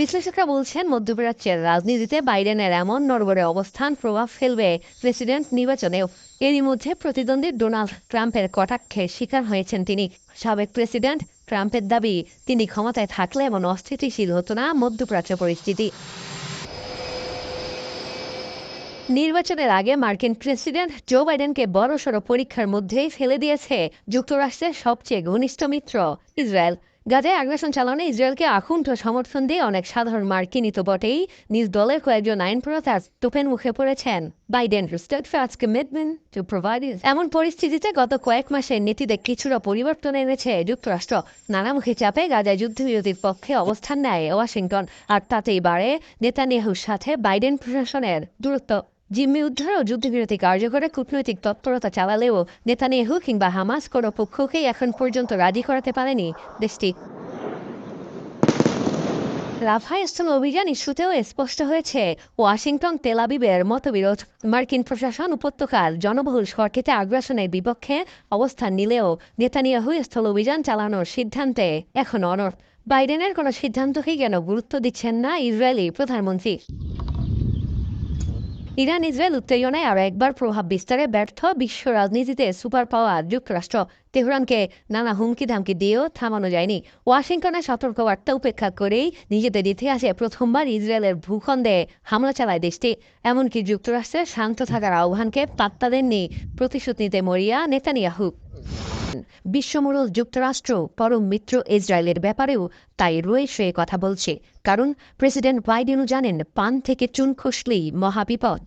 বিশ্লেষকরা বলছেন, মধ্যপ্রাচ্যের রাজনীতিতে বাইডেনের এমন নড়বড়ে অবস্থান প্রভাব ফেলবে প্রেসিডেন্ট নির্বাচনেও। এরই মধ্যে প্রতিদ্বন্দ্বী ডোনাল্ড ট্রাম্পের কটাক্ষের শিকার হয়েছেন তিনি। সাবেক প্রেসিডেন্ট ট্রাম্পের দাবি, তিনি ক্ষমতায় থাকলে এমন অস্থিতিশীল হতো না মধ্যপ্রাচ্য পরিস্থিতি। নির্বাচনের আগে মার্কিন প্রেসিডেন্ট জো বাইডেনকে বড়সড় পরীক্ষার মধ্যেই ফেলে দিয়েছে যুক্তরাষ্ট্রের সবচেয়ে ঘনিষ্ঠ মিত্র, ইসরায়েল। গাজায় আগ্রাসন চালানো ইসরায়েলকে আকুণ্ঠ সমর্থন দিয়ে অনেক সাধারণ মার্কিনই তো বটেই নিজ দলের কয়েকজন আইন প্রতার তোপের মুখে পড়েছেন। বাইডেন to provide এমন পরিস্থিতিতে গত কয়েক মাসের নীতিতে কিছুটা পরিবর্তন এনেছে যুক্তরাষ্ট্র। নানামুখী চাপে গাজায় যুদ্ধবিরতির পক্ষে অবস্থান নেয় ওয়াশিংটন, আর তাতেই বাড়ে নেতানিয়াহুর সাথে বাইডেন প্রশাসনের দূরত্ব। জিম্মি উদ্ধার ও যুদ্ধবিরতি কার্যকরে কূটনৈতিক তৎপরতা চালালেও নেতানিয়াহু কিংবা হামাস কোনো পক্ষকেই এখন পর্যন্ত রাজি করাতে পারেনি দেশটি। রাফায় স্থল অভিযান ইস্যুতেও স্পষ্ট হয়েছে। ওয়াশিংটন তেলাবিবের মতবিরোধ। মার্কিন প্রশাসন উপত্যকার জনবহুল সরকেতে আগ্রাসনের বিপক্ষে অবস্থান নিলেও নেতানিয়াহু স্থল অভিযান চালানোর সিদ্ধান্তে এখন অনর বাইডেনের কোনো সিদ্ধান্তকেই কেন গুরুত্ব দিচ্ছেন না ইসরায়েলি প্রধানমন্ত্রী। ইরান, ইসরায়েল, উত্তেজনায় আর একবার প্রভাব বিস্তারে ব্যর্থ বিশ্ব রাজনীতিতে সুপার পাওয়ার যুক্তরাষ্ট্র তেহরানকে নানা হুমকি ধামকি দিয়েও থামানো যায়নি। ওয়াশিংটনের সতর্কবার্তা উপেক্ষা করেই নিজেদের ইতিহাসে প্রথমবার ইসরায়েলের ভূখণ্ডে হামলা চালায় দেশটি। এমনকি যুক্তরাষ্ট্রের শান্ত থাকার আহ্বানকে পাত্তা দেননি প্রতিশোধ নিতে মরিয়া নেতানিয়াহু। বিশ্বমূল যুক্তরাষ্ট্র পরম মিত্র ইসরায়েলের ব্যাপারেও তাই রয়ে শুয়ে কথা বলছে, কারণ প্রেসিডেন্ট বাইডেনও জানেন পান থেকে চুন খসলেই মহাবিপদ।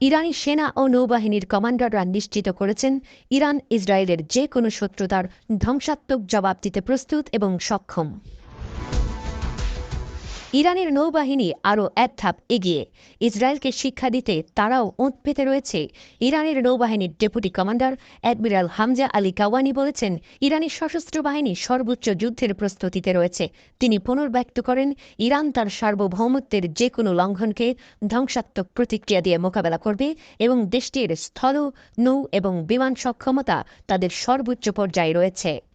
ইরানি সেনা ও নৌবাহিনীর কমান্ডাররা নিশ্চিত করেছেন, ইরান ইসরায়েলের যে কোনো শত্রুতার ধ্বংসাত্মক জবাব দিতে প্রস্তুত এবং সক্ষম। ইরানের নৌবাহিনী আরও এক ধাপ এগিয়ে। ইসরায়েলকে শিক্ষা দিতে তারাও ওঁত পেতে রয়েছে। ইরানের নৌবাহিনীর deputy commander admiral Hamza Ali Kaviani বলেছেন ইরানের সশস্ত্র বাহিনী সর্বোচ্চ যুদ্ধের প্রস্তুতিতে রয়েছে। তিনি পুনর্ব্যক্ত করেন, ইরান তার সার্বভৌমত্বের যে কোনো লঙ্ঘনকে ধ্বংসাত্মক প্রতিক্রিয়া দিয়ে মোকাবেলা করবে এবং দেশটির স্থল, নৌ এবং বিমান সক্ষমতা তাদের সর্বোচ্চ পর্যায়ে রয়েছে।